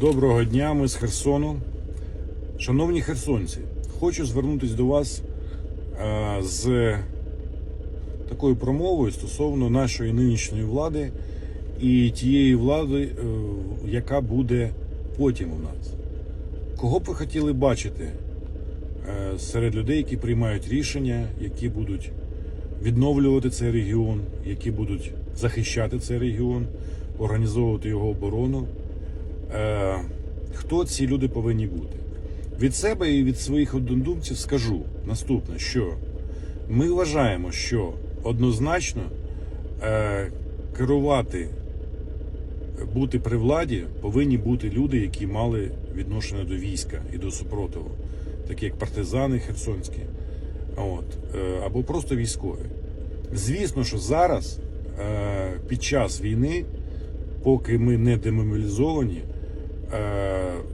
Доброго дня, ми з Херсону. Шановні херсонці, хочу звернутися до вас е, з такою промовою стосовно нашої нинішньої влади і тієї влади, е, яка буде потім у нас. Кого б ви хотіли бачити е, серед людей, які приймають рішення, які будуть відновлювати цей регіон, які будуть захищати цей регіон, організовувати його оборону? Е, хто ці люди повинні бути. Від себе і від своїх однодумців скажу наступне, що ми вважаємо, що однозначно е, керувати, бути при владі повинні бути люди, які мали відношення до війська і до супротиву, такі як партизани херсонські, от, е, або просто військові. Звісно, що зараз, під час війни, поки ми не демобілізовані,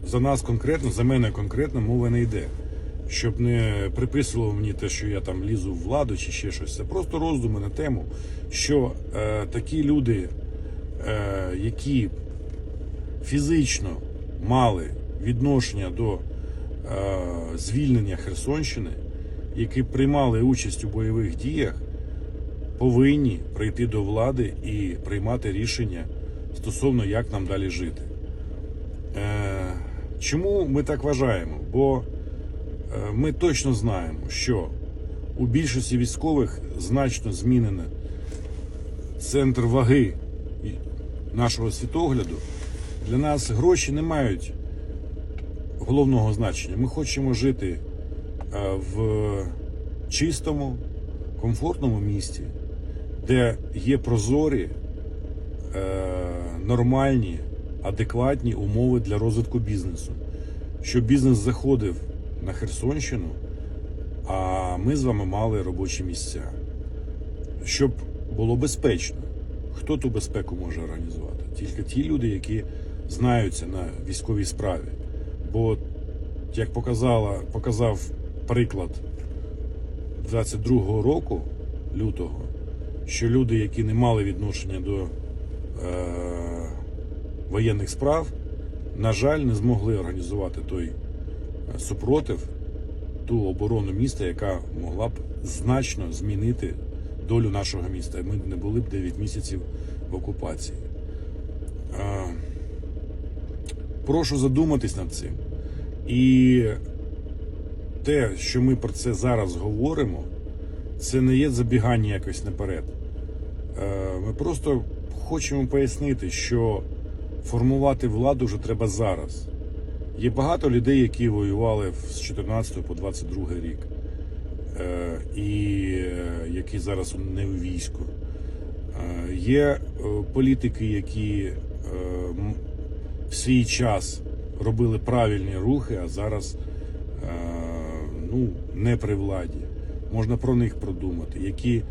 за нас конкретно, за мене конкретно мова не йде. Щоб не приписувало мені те, що я там лізу в владу чи ще щось. Це просто роздуми на тему, що е, такі люди, е, які фізично мали відношення до е, звільнення Херсонщини, які приймали участь у бойових діях, повинні прийти до влади і приймати рішення стосовно як нам далі жити. Е, Чому ми так вважаємо? Бо е, ми точно знаємо, що у більшості військових значно змінений центр ваги нашого світогляду. Для нас гроші не мають головного значення. Ми хочемо жити е, в чистому, комфортному місті, де є прозорі, нормальні, адекватні умови для розвитку бізнесу. Щоб бізнес заходив на Херсонщину, а ми з вами мали робочі місця. Щоб було безпечно. Хто ту безпеку може організувати? Тільки ті люди, які знаються на військовій справі. Бо, як показала, показав приклад 22-го року, лютого, що люди, які не мали відношення до е, воєнних справ, на жаль, не змогли організувати той е, супротив, ту оборону міста, яка могла б значно змінити долю нашого міста. Ми не були б 9 місяців в окупації. Е, Прошу задуматись над цим. І те, що ми про це зараз говоримо, це не є забігання якось наперед. Е, Ми просто хочемо пояснити, що формувати владу вже треба зараз. Є багато людей, які воювали з 14 по 22 рік, е, і е, які зараз не у війську. Е, Є політики, які в свій час робили правильні рухи, а зараз ну, не при владі. Можна про них продумати, які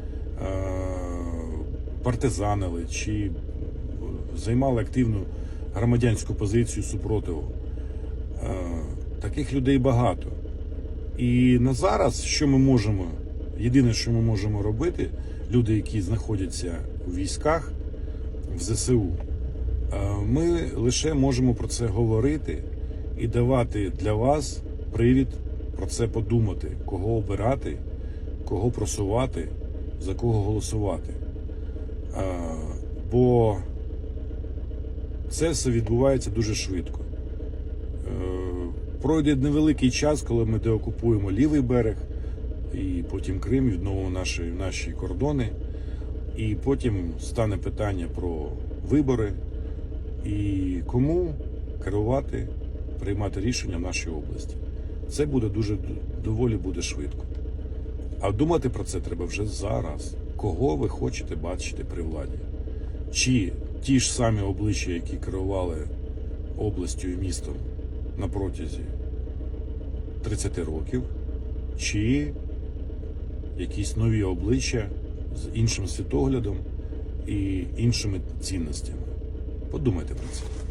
партизанили чи займали активну громадянську позицію супротиву. Е, Таких людей багато. І на зараз, що ми можемо, єдине, що ми можемо робити, люди, які знаходяться у військах в ЗСУ, е, ми лише можемо про це говорити і давати для вас привід про це подумати, кого обирати, кого просувати, за кого голосувати. Е, Бо це все відбувається дуже швидко. Е, Пройде невеликий час, коли ми деокупуємо лівий берег, і потім Крим, відновимо наші, наші кордони. І потім стане питання про вибори і кому керувати, приймати рішення в нашій області. Це буде дуже доволі буде швидко. А думати про це треба вже зараз. Кого ви хочете бачити при владі? Чи ті ж самі обличчя, які керували областю і містом на протязі 30 років, чи якісь нові обличчя з іншим світоглядом і іншими цінностями. Подумайте про це.